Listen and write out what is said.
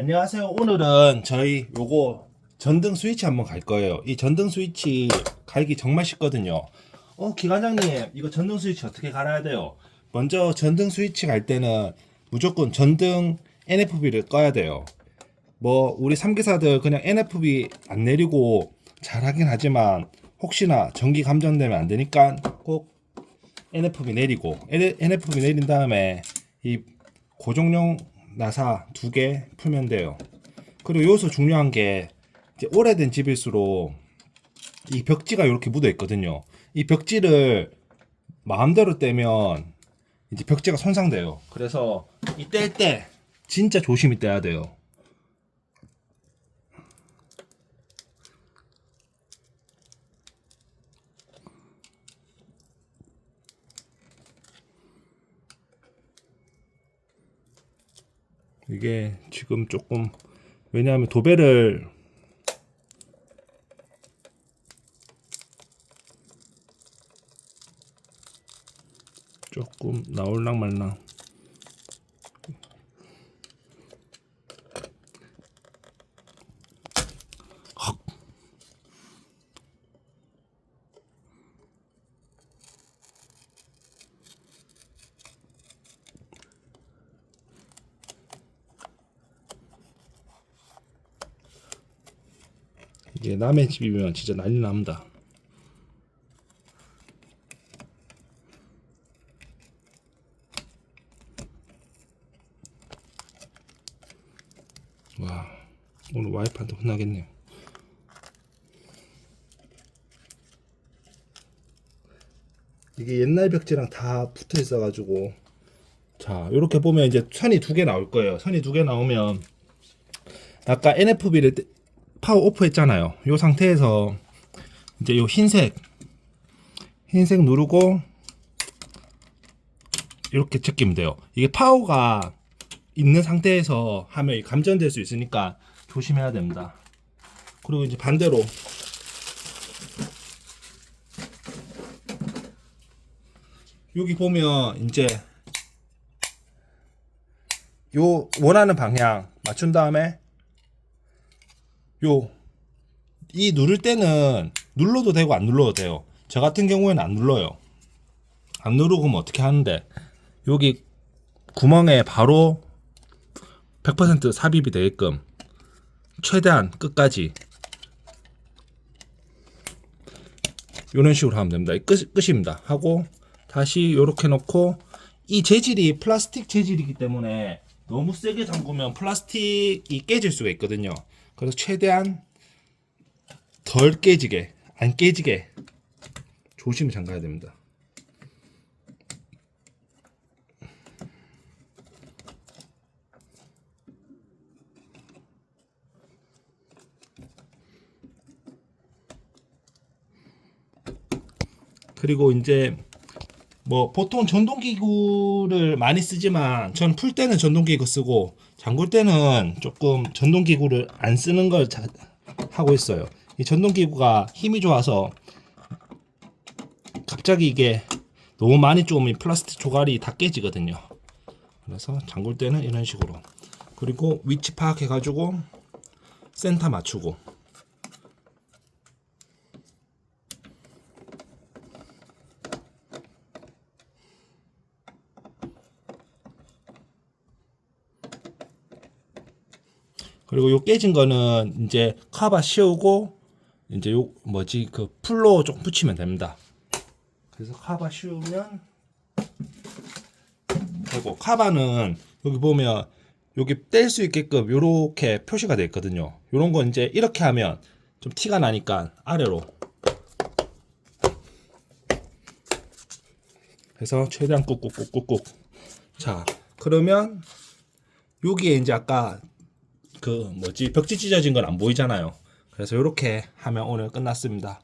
안녕하세요. 오늘은 저희 요거 전등 스위치 한번 갈 거예요. 이 전등 스위치 갈기 정말 쉽거든요. 어, 기관장님, 이거 전등 스위치 어떻게 갈아야 돼요? 먼저 전등 스위치 갈 때는 무조건 전등 NFB를 꺼야 돼요. 뭐 우리 삼기사들 그냥 NFB 안 내리고 잘 하긴 하지만 혹시나 전기 감전되면 안 되니까 꼭 NFB 내리고 NFB 내린 다음에 이 고정용 나사 두 개 풀면 돼요. 그리고 여기서 중요한 게 오래된 집일수록 이 벽지가 이렇게 묻어 있거든요. 이 벽지를 마음대로 떼면 이제 벽지가 손상돼요. 그래서 이 뗄 때 진짜 조심히 떼야 돼요. 이게 지금 조금 왜냐하면 도배를 조금 나올랑 말랑 이게 남의 집이면 진짜 난리 납니다. 와, 오늘 와이프한테 혼나겠네요. 이게 옛날 벽지랑 다 붙어 있어가지고 자 이렇게 보면 이제 선이 두 개 나올 거예요. 선이 두 개 나오면 아까 NFB를 파워 오프 했잖아요. 이 상태에서 이제 요 흰색 흰색 누르고 이렇게 제끼면 돼요. 이게 파워가 있는 상태에서 하면 이 감전될 수 있으니까 조심해야 됩니다. 그리고 이제 반대로 여기 보면 이제 요 원하는 방향 맞춘 다음에 요 이 누를 때는 눌러도 되고 안 눌러도 돼요. 저 같은 경우에는 안 눌러요. 안 누르고 면 어떻게 하는데 여기 구멍에 바로 100% 삽입이 되게끔 최대한 끝까지 이런 식으로 하면 됩니다. 이 끝, 끝입니다. 하고 다시 이렇게 놓고 이 재질이 플라스틱 재질이기 때문에 너무 세게 잠그면 플라스틱이 깨질 수가 있거든요. 그래서 최대한 덜 깨지게 안 깨지게 조심히 잠가야 됩니다. 그리고 이제 뭐 보통 전동기구를 많이 쓰지만 전 풀 때는 전동기구 쓰고 잠글 때는 조금 전동기구를 안 쓰는 걸 자, 하고 있어요. 이 전동기구가 힘이 좋아서 갑자기 이게 너무 많이 쪼으면 플라스틱 조각이 다 깨지거든요. 그래서 잠글 때는 이런 식으로 그리고 위치 파악해 가지고 센터 맞추고 그리고 요 깨진 거는 이제 카바 씌우고 이제 요 뭐지 그 풀로 좀 붙이면 됩니다. 그래서 카바 씌우면 되고 카바는 여기 보면 여기 뗄 수 있게끔 요렇게 표시가 되어 있거든요. 요런 건 이제 이렇게 하면 좀 티가 나니까 아래로 해서 최대한 꾹꾹꾹꾹꾹 자 그러면 여기에 이제 아까 그 뭐지 벽지 찢어진 건 안 보이잖아요. 그래서 이렇게 하면 오늘 끝났습니다.